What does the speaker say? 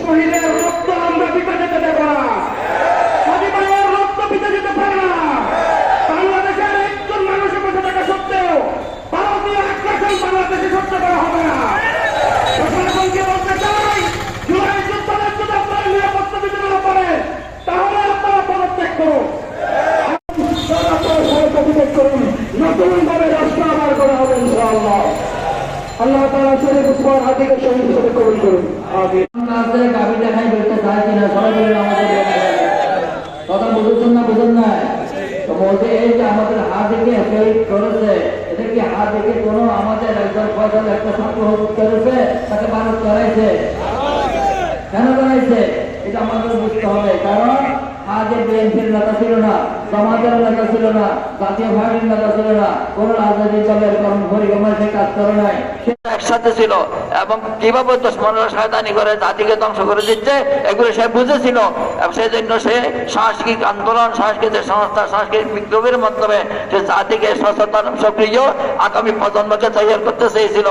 শহীদের রক্ত আমরা পিতা যেতে হাজি রক্ত পিতা যেতে পারে না। বাংলাদেশের একজন মানুষের বসে থাকা সত্ত্বেও ভারতীয় আগ্রাসন বাংলাদেশে সহ্য হবে না। প্রশাসনকে বলতে চাই, জুলাই যুদ্ধের যদি আপনারা পারে করুন। নতুন ভাবে রাষ্ট্র আবার করা হবে ইনশাআল্লাহ। আল্লাহ তাআলা শরীফ উসমান হাদিকে শহীদ হিসেবে করুন আমিন আপনাদের গাভী দেখাই বলতে চায় কিনা সবাই বলেন আমাদের কথা বুঝেছেন না বুঝেন না তো বলতে এই যে আমাদের হাত থেকে শহীদ করেছে। এটা কি হাত থেকে কোনো আমাদের একজন ফয়সাল একটা ছাত্র করেছে তাকে মানুষ করাইছে কেন করাইছে এটা আমাদের বুঝতে হবে। কারণ আগে বিএনপির নেতা ছিল না, সমাজের নেতা ছিল না, জাতীয় পার্টির নেতা ছিল না, কোন রাজনৈতিক দলের কর্ম পরিক্রমা সে কাজ করে নাই। একসাথে ছিল এবং কীভাবে দুশ্মনরা শয়তানি করে জাতিকে ধ্বংস করে দিচ্ছে, এগুলো সে বুঝেছিল। সেই জন্য সে সাংস্কৃতিক আন্দোলন, সাংস্কৃতিক সংস্থা, সাংস্কৃতিক বিপ্লবের মাধ্যমে সে জাতিকে সচেতন, সক্রিয় আগামী প্রজন্মকে তৈরি করতে চেয়েছিল।